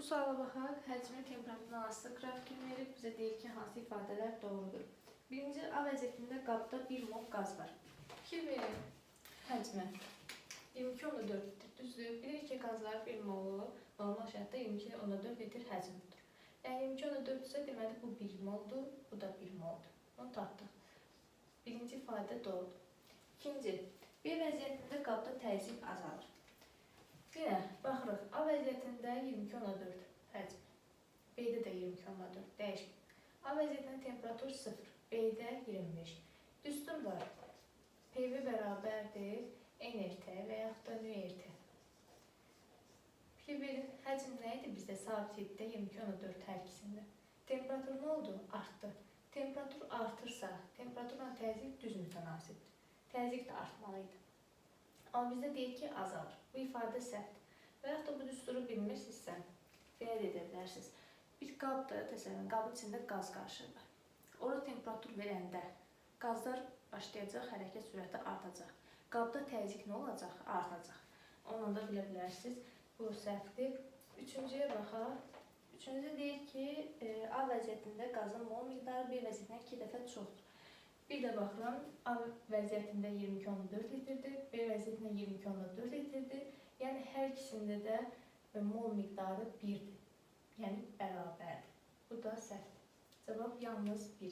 Bu suala baxaq, həcmi temperaturuna asılı qrafikini verib bizə deyir ki, hansı ifadələr doğrudur. Birinci A vəziyyətində qabda 1 mol qaz var. Fikir verin. Həcmi 22.4 düzdür. Bilirik ki, qazlar 1 molu normal şərtdə 22.4 litr həcmdir. Yəni 22.4 isə deməli bu 1 moldur, bu da 1 moldur. Onu tapdıq. Birinci ifadə doğrudur. İkinci, B vəziyyətində qabda təzyiq azalır. Yenə baxırıq. A vəziyyətində 22.4 həcm. B-də də 22.4 dəyişmir. A vəziyyətində temperatur 0, B-də 25. Düsturlar PV bərabərdir NRT və yaxud da. Fikir verin, həcm nə idi bizdə sabitlikdə 22.4 hər ikisində? Temperatur nə oldu? Artdı. Temperatur artırsa, temperaturla təzyiq düz mütənasibdir. Təzyiq də artmalı idi. Amma bizdə deyir ki, azalır. Bu ifadə səhvdir. Və yaxud da bu düsturu bilmirsinizsə, belə də edə bilərsiniz. Bir qabdır, təsəvvürün, qabın içində qaz qarışır var. Ora temperatur verəndə qazlar başlayacaq, hərəkət sürəti artacaq. Qabda təzyiq nə olacaq? Artacaq. Onu da bilə bilərsiniz. Bu səhvdir. Üçüncüyə baxaq. Üçüncü deyir ki, e, A vəziyyətində qazın mol miqdarı B vəziyyətindən 2 dəfə çoxdur. Bir də baxıram, A vəziyyətində 22.4 litrdir, Vəziyyətində 22.4 litrdir. Yəni hər ikisində də e, mol miqdarı 1-dir. Yəni bərabərdir. Bu da səhvdir. Cavab yalnız 1.